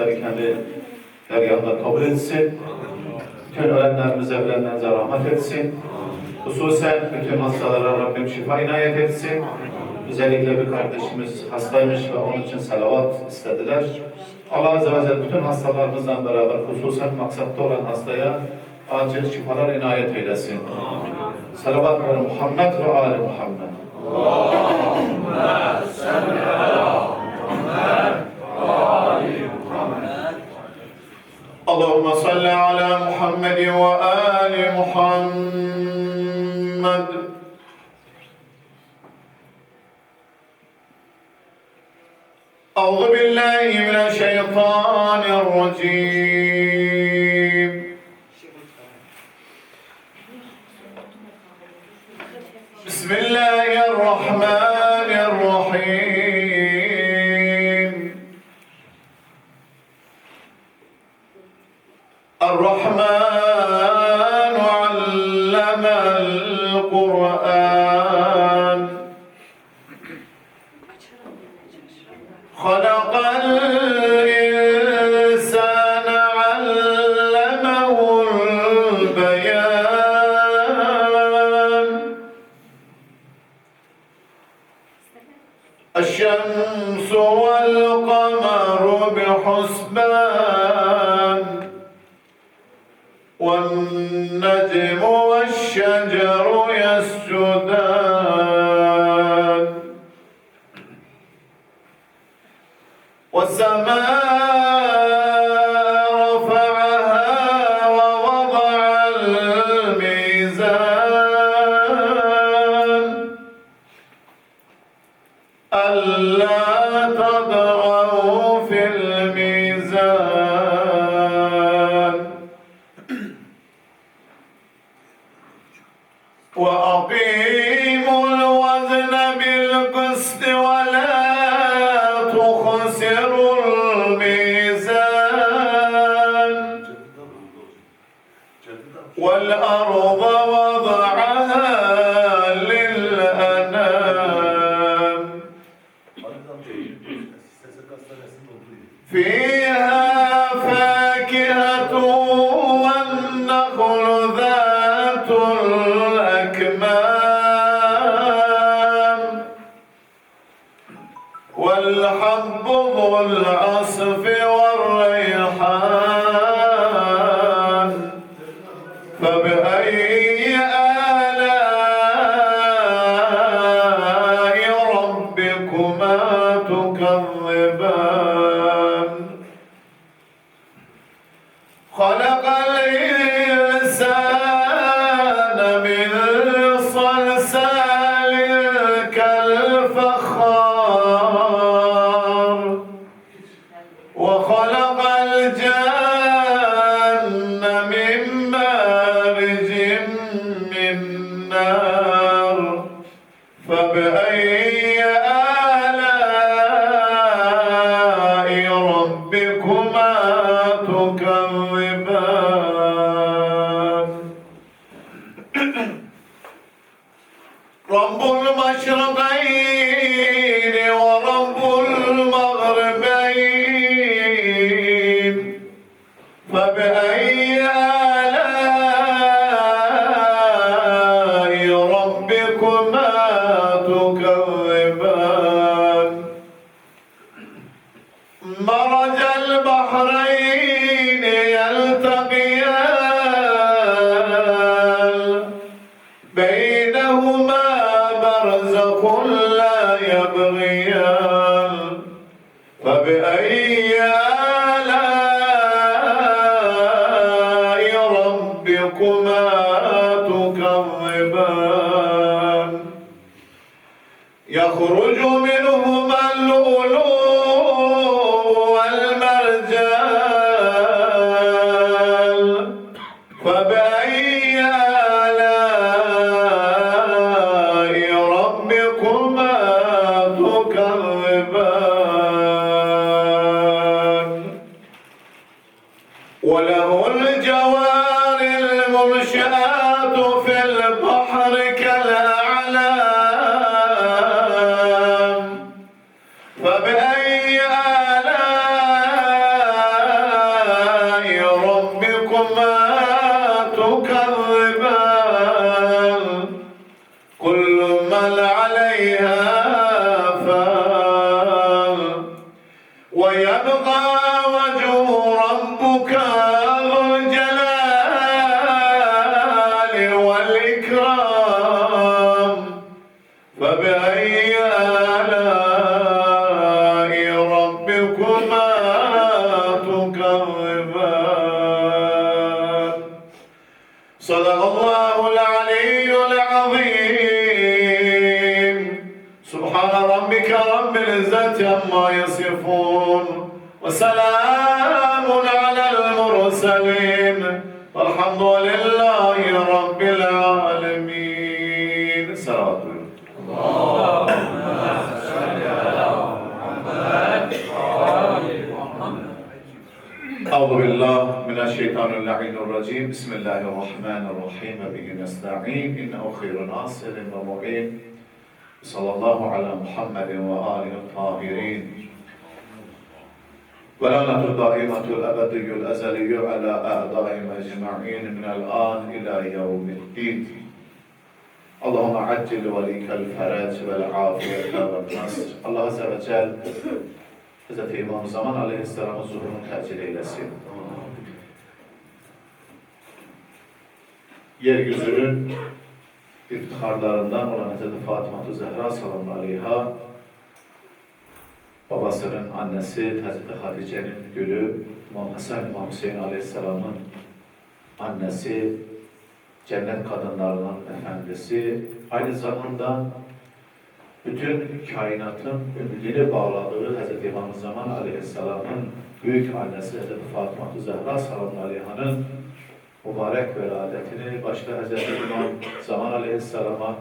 hizmetleri kendi dergahında kabul etsin. Bütün ölenlerimize ölenlerimize rahmet etsin. Hususen bütün hastalara Rabbim şifa inayet etsin. Özellikle bir kardeşimiz hastaymış ve onun için salavat istediler. Allah Azze ve Celle bütün hastalarımızla beraber hususen maksatta olan hastaya acil şifalar inayet eylesin. Salavat ve Muhammed ve Ali Muhammed. Allah. الرجيم. بسم الله الرحمن والسماء رفعها ووضع الميزان. ألا تطغوا في الميزان. وأقيموا يبغيان فبأي الشيطان اللعين الرجيم. بسم الله الرحمن الرحيم. به نستعين. إنه خير ناصر ومعين صلى الله على محمد وآله الطاهرين. ولعنة الدائمة الأبدي الأزلي على أعدائهم أجمعين من الآن إلى يوم الدين. اللهم عجل وليك الفرج والعافية والنصر. الله عز وجل Hz. İmam Zaman Aleyhisselam'ın zuhurunu tercih eylesin. Yeryüzünün iftiharlarından olan Hz. Fatıma Zehra sallallahu aleyha babasının annesi Hz. Hatice'nin gülü İmam Hasan İmam Hüseyin Aleyhisselam'ın annesi cennet kadınlarının efendisi aynı zamanda bütün kainatın ümidini bağladığı Hz. İmam Zaman Aleyhisselam'ın büyük annesi Hz. Fatıma Zehra sallallahu aleyhanın mübarek veladetini başta Hz. İmam Zaman Aleyhisselam'a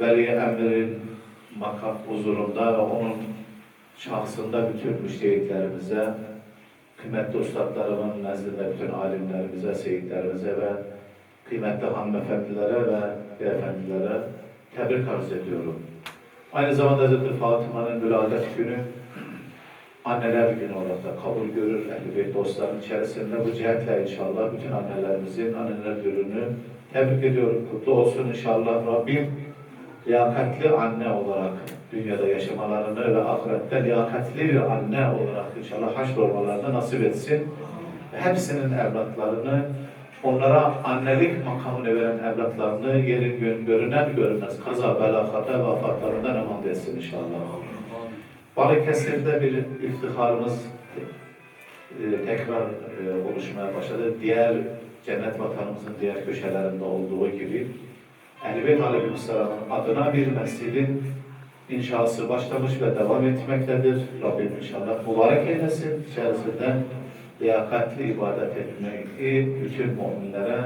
Veli Emir'in makam huzurunda ve onun şahsında bütün müştehitlerimize, kıymetli ustadlarımın nezdinde bütün alimlerimize, seyitlerimize ve kıymetli hanımefendilere ve beyefendilere tebrik arz ediyorum. Aynı zamanda Hz. Fatıma'nın veladet günü anneler günü olarak kabul görür ehl Beyt dostların içerisinde. Bu cihetle inşallah bütün annelerimizin anneler gününü tebrik ediyorum. Kutlu olsun inşallah Rabbim liyakatli anne olarak dünyada yaşamalarını ve ahirette liyakatli bir anne olarak inşallah haşr olmalarını nasip etsin. Hepsinin evlatlarını onlara annelik makamını veren evlatlarını yerin gün görünen görünmez kaza belafata ve afatlarından eman etsin inşallah. Balıkesir'de bir iftiharımız e, tekrar e, oluşmaya başladı. Diğer cennet vatanımızın diğer köşelerinde olduğu gibi Ehl-i Aleyhisselam'ın adına bir mescidin inşası başlamış ve devam etmektedir. Rabbim inşallah mübarek eylesin. İçerisinde liyakatli ibadet etmeyi bütün müminlere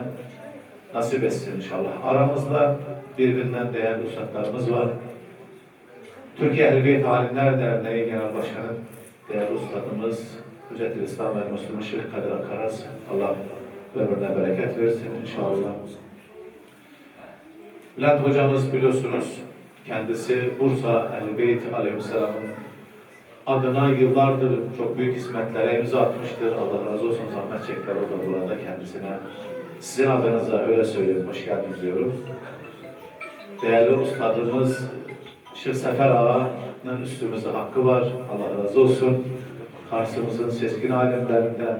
nasip etsin inşallah. Aramızda birbirinden değerli ustalarımız var. Türkiye Ehl-i Alimler Derneği Genel Başkanı değerli ustadımız Hüccetül İslam ve Müslüman Şeyh Kadir Akaraz. Allah ömrüne bereket versin inşallah. Bülent hocamız biliyorsunuz kendisi Bursa Ehl-i Beyt Aleyhisselam'ın adına yıllardır çok büyük hizmetlere imza atmıştır. Allah razı olsun zahmet çektiler o da burada kendisine. Sizin adınıza öyle söyleyeyim, hoş geldiniz diyorum. Değerli ustadımız Şir Sefer Ağa'nın üstümüzde hakkı var. Allah razı olsun. Kars'ımızın seskin alemlerinden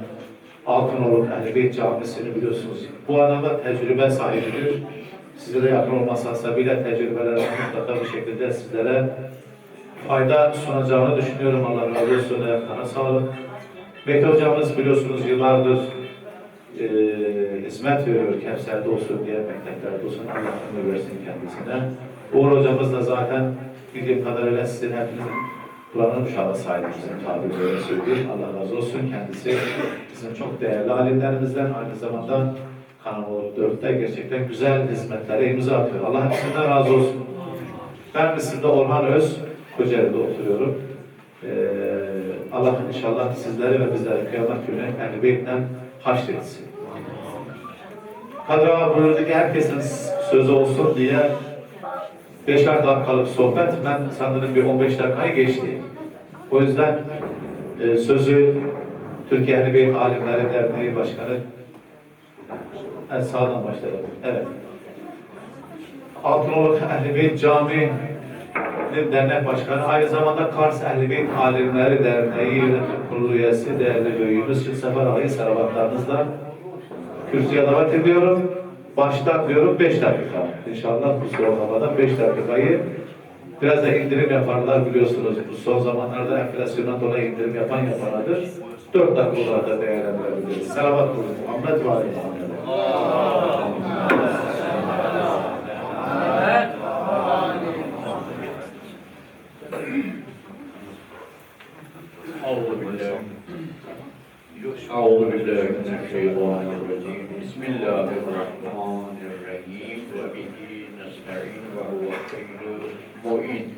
Altınoluk Ehl-i Beyt Camisi'ni biliyorsunuz. Bu anlamda tecrübe sahibidir. Sizlere yakın olması hasebiyle tecrübelerimi mutlaka bir şekilde sizlere fayda sunacağını düşünüyorum. Allah razı olsun. Ayaklarına sağlık. Bekir hocamız biliyorsunuz yıllardır e, hizmet veriyor. Kevser'de olsun, diğer mekteplerde olsun. Allah ömür versin kendisine. Uğur hocamız da zaten bildiğim kadarıyla sizin hepinizin Kur'an'ın uşağı sahibimizin tabiri böyle söyleyeyim. Allah razı olsun. Kendisi bizim çok değerli alimlerimizden aynı zamanda Kanal 4'te gerçekten güzel hizmetlere imza atıyor. Allah hepsinden razı olsun. Ben Mısır'da Orhan Öz, Kocaeli'de oturuyorum. Ee, Allah inşallah sizleri ve bizleri kıyamet günü Ehl-i Beyt'ten haşretsin. Kadir Ağa buyurdu ki herkesin sözü olsun diye beşer dakikalık sohbet ben sanırım bir 15 dakikayı geçti. O yüzden e, sözü Türkiye Ehl-i Beyt Alimleri Derneği Başkanı Evet, sağdan başlayalım. Evet. Altınoluk Ehl-i Beyt Camii dernek başkanı, aynı zamanda Kars Ehli Beyt Alimleri Derneği Yönetim Kurulu üyesi değerli büyüğümüz Şimdi Sefer Ağa'yı salavatlarınızla kürsüye davet ediyorum Baştan diyorum 5 dakika. İnşallah bu sorulamadan 5 dakikayı biraz da indirim yaparlar biliyorsunuz. Bu son zamanlarda enflasyondan dolayı indirim yapan yapanadır. 4 dakika olarak da değerlendirebiliriz. Selamat olun. Muhammed ve Ali Muhammed. أعوذ بالله أعوذ بالله من الشيطان الرجيم بسم الله الرحمن الرحيم وبه ecma'in ve huve hayrul mu'in.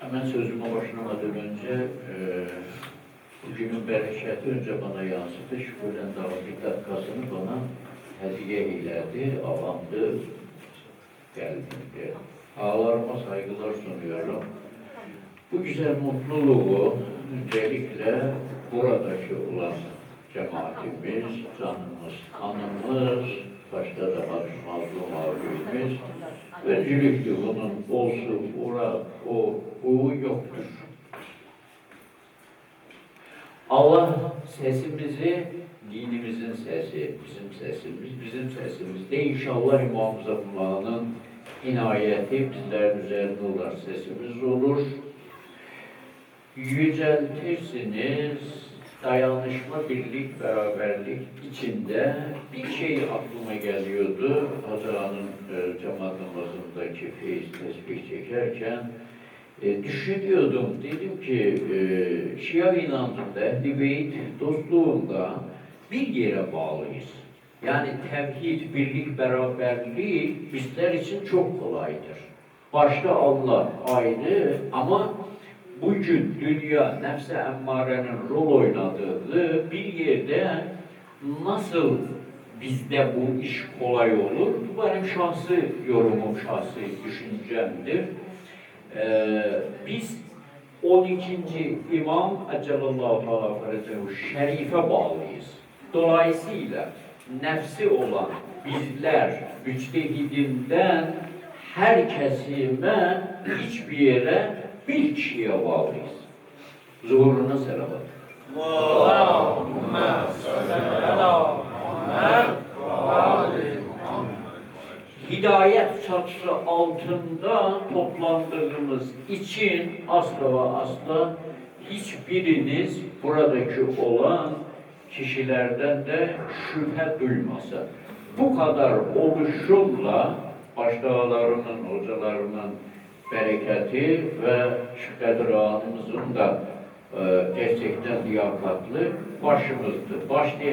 Hemen sözüme başlamadan önce e, bugünün bereketi önce bana yansıdı. Şükürden davranış dakikasını bana hediye ilerdi, avamdı, geldiğinde. Ağlarıma saygılar sunuyorum. Bu güzel mutluluğu öncelikle buradaki olan cemaatimiz, canımız, kanımız, başta da mazlum abimiz, öncelikle bunun olsun, ura, o, bu yoktur. Allah sesimizi, dinimizin sesi, bizim sesimiz, bizim sesimiz de inşallah İmam Zaman'ın inayeti bizlerin üzerinde olan sesimiz olur yüceltirsiniz, dayanışma, birlik, beraberlik içinde bir şey aklıma geliyordu. Hazıra'nın e, cemaat namazındaki feyiz tesbih çekerken e, düşünüyordum. Dedim ki e, Şia inancında, Ehl-i Beyt dostluğunda bir yere bağlıyız. Yani tevhid, birlik, beraberlik bizler için çok kolaydır. Başta Allah ayrı ama bugün dünya nefse emmarenin rol oynadığı bir yerde nasıl bizde bu iş kolay olur? Bu benim şahsi yorumum, şahsi düşüncemdir. Ee, biz 12. İmam Ecelallahu Teala Ferezehu Şerif'e bağlıyız. Dolayısıyla nefsi olan bizler müçtehidinden her kesime hiçbir yere bir kişiye bağlıyız. Zuhuruna selavat. Hidayet çatısı altında toplandığımız için asla ve asla hiçbiriniz buradaki olan kişilerden de şüphe duymasın. Bu kadar oluşumla başkalarının, hocalarının bereketi ve Ağamızın da e, gerçekten liyakatlı başımızdı. Başlayan